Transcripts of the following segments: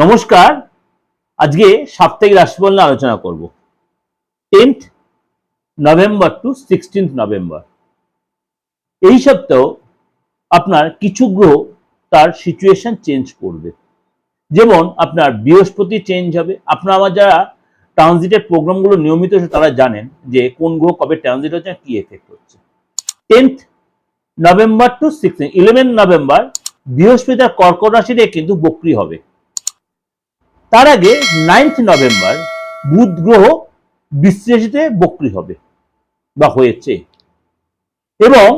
নমস্কার। আজকে সাপ্তাহিক রাশিফল নিয়ে আলোচনা করব। Tenth November to sixteenth November. এই সপ্তাহ আপনার কিছু গ্রহ তার সিচুয়েশন চেঞ্জ করবে। যেমন আপনার বৃহস্পতি চেঞ্জ হবে। আপনার আমার যারা ট্রানজিটের প্রোগ্রামগুলো নিয়মিত তারা জানেন যে কোন গ্রহ কবে ট্রানজিট হচ্ছে কি এফেক্ট হচ্ছে। Tenth November to sixteen eleven November বৃহস্পতি তার কর্কট রাশিতে কিন্তু বক্রি হবে। তার আগে নাইন্থ নভেম্বর বুধ গ্রহ বিশ্লেষিতে বক্রি হবে বা হয়েছে। এবং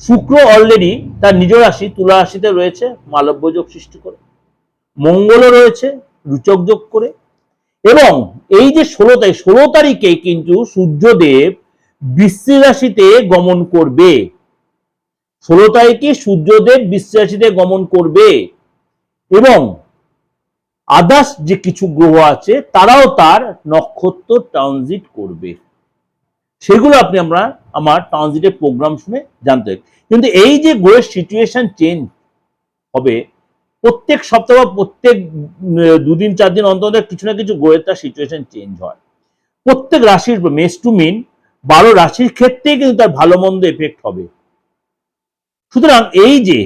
শুক্র অলরেডি তার নিজ রাশি, তুলা রাশিতে রয়েছে, মালব্য যোগ সৃষ্টি করে, মঙ্গলও রয়েছে, রুচক যোগ করে। এবং এই যে ষোলো তারিখ, ষোলো তারিখে কিন্তু সূর্যদেব বৃশ্চিক রাশিতে গমন করবে। ষোলো তারিখে সূর্যদেব বৃশ্চিক রাশিতে গমন করবে। এবং আদার্স যে কিছু গ্রহ আছে, তারাও তার নক্ষত্র ট্রানজিট করবে। সেগুলো আপনি আমরা আমার ট্রানজিটের প্রোগ্রাম শুনে জানতে কিন্তু এই যে গ্রহের সিচুয়েশন চেঞ্জ হবে, প্রত্যেক সপ্তাহ বা প্রত্যেক দুদিন, চার দিন অন্তর কিছু না কিছু গ্রহের তার সিচুয়েশন চেঞ্জ হয়। প্রত্যেক রাশির মেস টু মিন, বারো রাশির ক্ষেত্রেই কিন্তু তার ভালো মন্দ এফেক্ট হবে। সুতরাং এই যে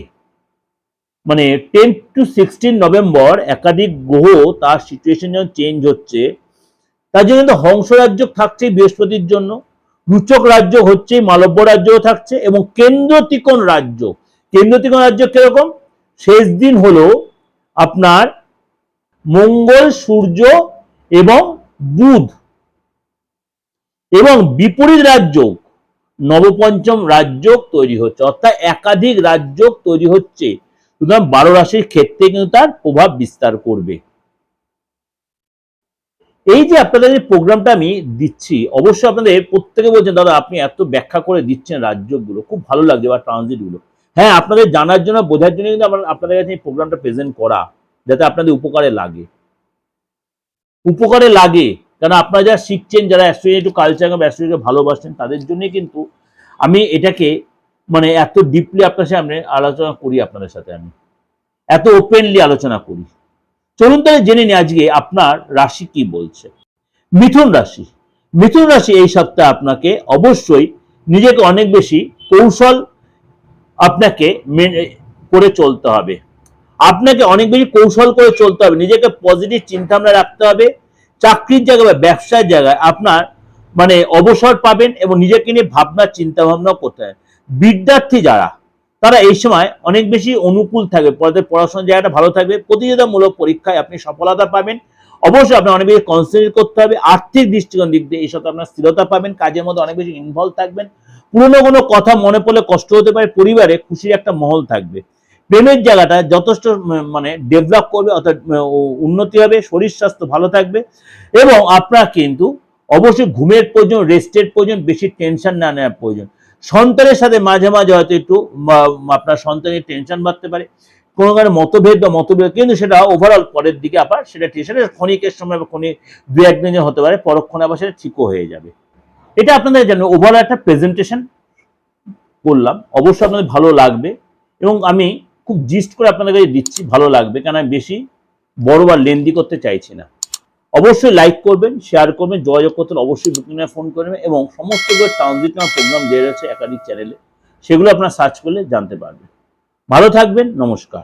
মানে টেন টু সিক্সটিন নভেম্বর একাধিক গ্রহ তার সিচুয়েশন যখন চেঞ্জ হচ্ছে। তার জন্য কিন্তু হংস রাজ্য থাকছে বৃহস্পতির জন্য, রুচক রাজ্য হচ্ছে মালব্য রাজ্যও থাকছে এবং কেন্দ্র ত্রিকোণ রাজ্য। কেন্দ্র ত্রিকোণ রাজ্য কীরকম? শেষ দিন হলো আপনার মঙ্গল, সূর্য এবং বুধ। এবং বিপরীত রাজ্য, নবপঞ্চম রাজ্য তৈরি হচ্ছে, অর্থাৎ একাধিক রাজ্য তৈরি হচ্ছে। সুতরাং বারো রাশির ক্ষেত্রে কিন্তু তার প্রভাব বিস্তার করবে। এই যে আপনাদের প্রোগ্রামটা আমি দিচ্ছি, অবশ্যই আপনাদের প্রত্যেকে বলছেন, দাদা, আপনি এত ব্যাখ্যা করে দিচ্ছেন রাজ্যগুলো, খুব ভালো লাগছে বা ট্রানজিটগুলো। হ্যাঁ আপনাদের জানার জন্য, বোঝার জন্য কিন্তু আপনাদের কাছে এই প্রোগ্রামটা প্রেজেন্ট করা, যাতে আপনাদের উপকারে লাগে। উপকারে লাগে কারণ আপনারা যারা শিখছেন, যারা অ্যাস্ট্রোলজি একটু কালচার অ্যাস্ট্রোলজিকে ভালোবাসেন তাদের জন্যই কিন্তু আমি এটাকে মানে এত ডিপলি আপনার সামনে আলোচনা করি আপনাদের সাথে আমি। এত ওপেনলি আলোচনা করি। চলুন তাহলে জেনে নিই আজকে আপনার রাশি কি বলছে। মিথুন রাশি। মিথুন রাশি এই সপ্তাহে আপনাকে অবশ্যই নিজেকে অনেক বেশি কৌশল আপনাকে মেনে করে চলতে হবে। আপনাকে অনেক বেশি কৌশল করে চলতে হবে। নিজেকে পজিটিভ চিন্তা ভাবনা রাখতে হবে। চাকরির জায়গায় বা ব্যবসার জায়গায় আপনার মানে অবসর পাবেন এবং নিজেকে নিয়ে ভাবনা চিন্তা ভাবনা করতে হবে। বিদ্যার্থী যারা, তারা এই সময় অনেক বেশি অনুকূল থাকবে। তাদের পড়াশোনার জায়গাটা ভালো থাকবে। প্রতিযোগিতামূলক পরীক্ষায় আপনি সফলতা পাবেন। অবশ্যই আপনার অনেক বেশি কনসেন্ট্রেট করতে হবে। আর্থিক দৃষ্টিকোণ দিক দিয়ে এই সাথে আপনার স্থিরতা পাবেন। কাজের মধ্যে অনেক বেশি ইনভলভ থাকবেন। পুরনো কোনো কথা মনে পড়লে কষ্ট হতে পারে। পরিবারে খুশির একটা মহল থাকবে। প্রেমের জায়গাটা যথেষ্ট মানে ডেভেলপ করবে, অর্থাৎ উন্নতি হবে, শরীর স্বাস্থ্য ভালো থাকবে এবং আপনার কিন্তু অবশ্যই ঘুমের প্রয়োজন রেস্টের প্রয়োজন, বেশি টেনশন না নেওয়ার প্রয়োজন। সন্তানের সাথে মাঝে মাঝে হয়তো একটু আপনার সন্তানের টেনশন বাড়তে পারে। কোনো কারণে মতভেদ বা মতভেদ কিন্তু সেটা ওভারঅল পরের দিকে আবার সেটা সেটা ক্ষণিকের সময় বা ক্ষণিক দু একদিনে হতে পারে, পরক্ষণে আবার সেটা ঠিকও হয়ে যাবে। এটা আপনাদের জানেন ওভারঅল একটা প্রেজেন্টেশন করলাম। অবশ্যই আপনাদের ভালো লাগবে এবং আমি খুব জিস্ট করে আপনাদের কাছে দিচ্ছি, ভালো লাগবে। কারণ আমি বেশি বড় বা লেন্দি করতে চাইছি না। অবশ্যই লাইক করবেন শেয়ার করবেন, যোগাযোগ করতে অবশ্যই বুকিং ফোন করবেন এবং সমস্ত ট্রানজিট প্রোগ্রাম দেওয়া রয়েছে একাধিক চ্যানেলে সেগুলো আপনারা সার্চ করলে জানতে পারবেন। ভালো থাকবেন, নমস্কার।